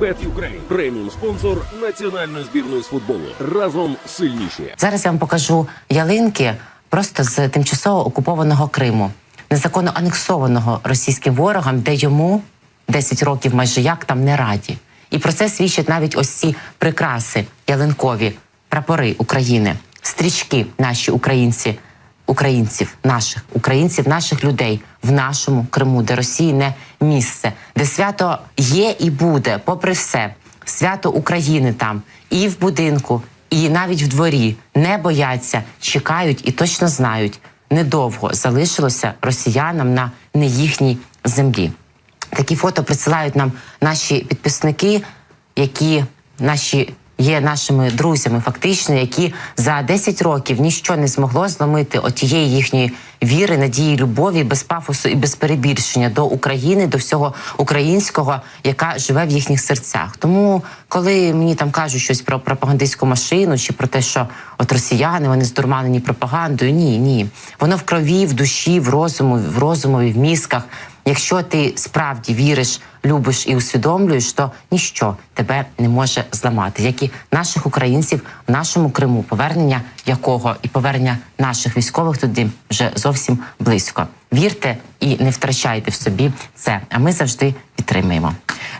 Bet Ukraine – преміум спонсор національної збірної з футболу. Разом сильніші. Зараз я вам покажу ялинки просто з тимчасово окупованого Криму, незаконно анексованого російським ворогам, де йому 10 років майже як там не раді. І про це свідчать навіть ось ці прикраси ялинкові, прапори України, стрічки наші українці, українців, наших українців, наших людей в нашому Криму, де Росії не місце, де свято є і буде, попри все, свято України там і в будинку, і навіть в дворі не бояться, чекають і точно знають. Недовго залишилося росіянам на не їхній землі. Такі фото присилають нам наші підписники, які наші є нашими друзями, фактично, які за 10 років ніщо не змогло зломити отієї їхньої віри, надії, любові, без пафосу і без перебільшення до України, до всього українського, яка живе в їхніх серцях. Тому, коли мені там кажуть щось про пропагандистську машину чи про те, що от росіяни вони здурманені пропагандою, ні, ні, воно в крові, в душі, в розуму, в розумові, в мізках. Якщо ти справді віриш, любиш і усвідомлюєш, то ніщо тебе не може зламати, як і наших українців в нашому Криму, повернення якого і повернення наших військових туди вже зовсім близько. Вірте і не втрачайте в собі це. А ми завжди підтримуємо.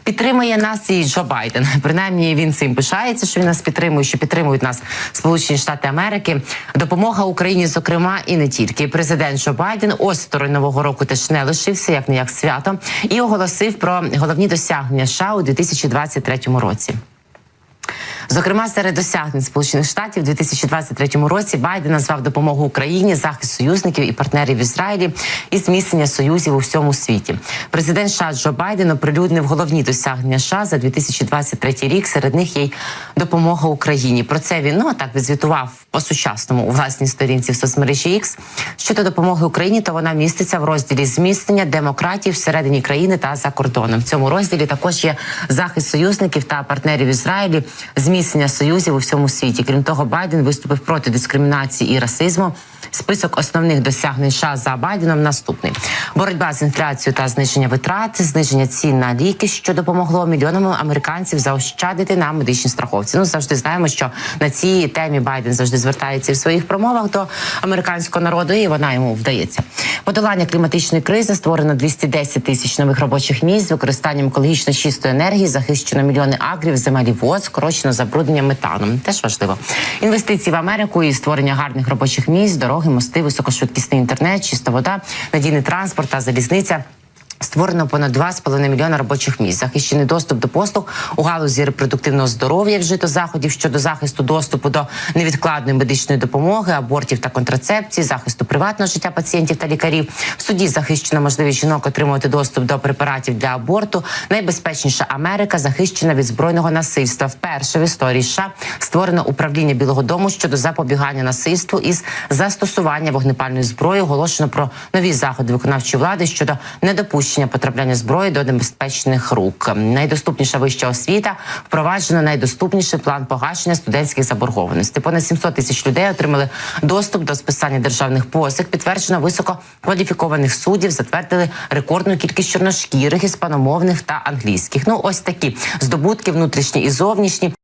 Підтримує нас і Джо Байден. Принаймні він цим пишається, що він нас підтримує, що підтримують нас Сполучені Штати Америки. Допомога Україні, зокрема, і не тільки. Президент Джо Байден осторонь нового року теж не лишився, як не як свято, і оголосив про головні досягнення США у 2023 році. Зокрема, серед досягнень Сполучених Штатів у 2023 році Байден назвав допомогу Україні, захист союзників і партнерів в Ізраїлі і зміцнення союзів у всьому світі. Президент США Джо Байден оприлюднив головні досягнення США за 2023 рік. Серед них є й допомога Україні. Про це він ну так відзвітував по сучасному у власній сторінці в соцмережі X. Щодо допомоги Україні, то вона міститься в розділі зміцнення демократії всередині країни та за кордоном. В цьому розділі також є захист союзників та партнерів в Ізраїлі, зміцнення союзів у всьому світі. Крім того, Байден виступив проти дискримінації і расизму. Список основних досягнень США за Байденом наступний: боротьба з інфляцією та зниження витрат, зниження цін на ліки, що допомогло мільйонам американців заощадити на медичній страховці. Ну завжди знаємо, що на цій темі Байден завжди звертається в своїх промовах до американського народу, і вона йому вдається. Подолання кліматичної кризи створено 210 тисяч нових робочих місць використанням екологічно чистої енергії, захищено мільйони акрів, земель вод, скорочено забруднення метаном. Теж важливо. Інвестиції в Америку і створення гарних робочих місць, дороги, мости, високошвидкісний інтернет, чиста вода, надійний транспорт та залізниця. Створено понад 2,5 мільйона робочих місць, захищений доступ до послуг у галузі репродуктивного здоров'я, вжито заходів щодо захисту доступу до невідкладної медичної допомоги, абортів та контрацепції, захисту приватного життя пацієнтів та лікарів. В суді захищена можливість жінок отримувати доступ до препаратів для аборту. Найбезпечніша Америка захищена від збройного насильства. Вперше в історії США створено управління Білого Дому щодо запобігання насильству із застосування вогнепальної зброї. Оголошено про нові заходи виконавчої влади щодо недопущення потрапляння зброї до небезпечних рук. Найдоступніша вища освіта впроваджено найдоступніший план погашення студентських заборгованостей. Понад 700 тисяч людей отримали доступ до списання державних позик. Підтверджено висококваліфікованих суддів, затвердили рекордну кількість чорношкірих, іспаномовних та англійських. Ну ось такі здобутки внутрішні і зовнішні.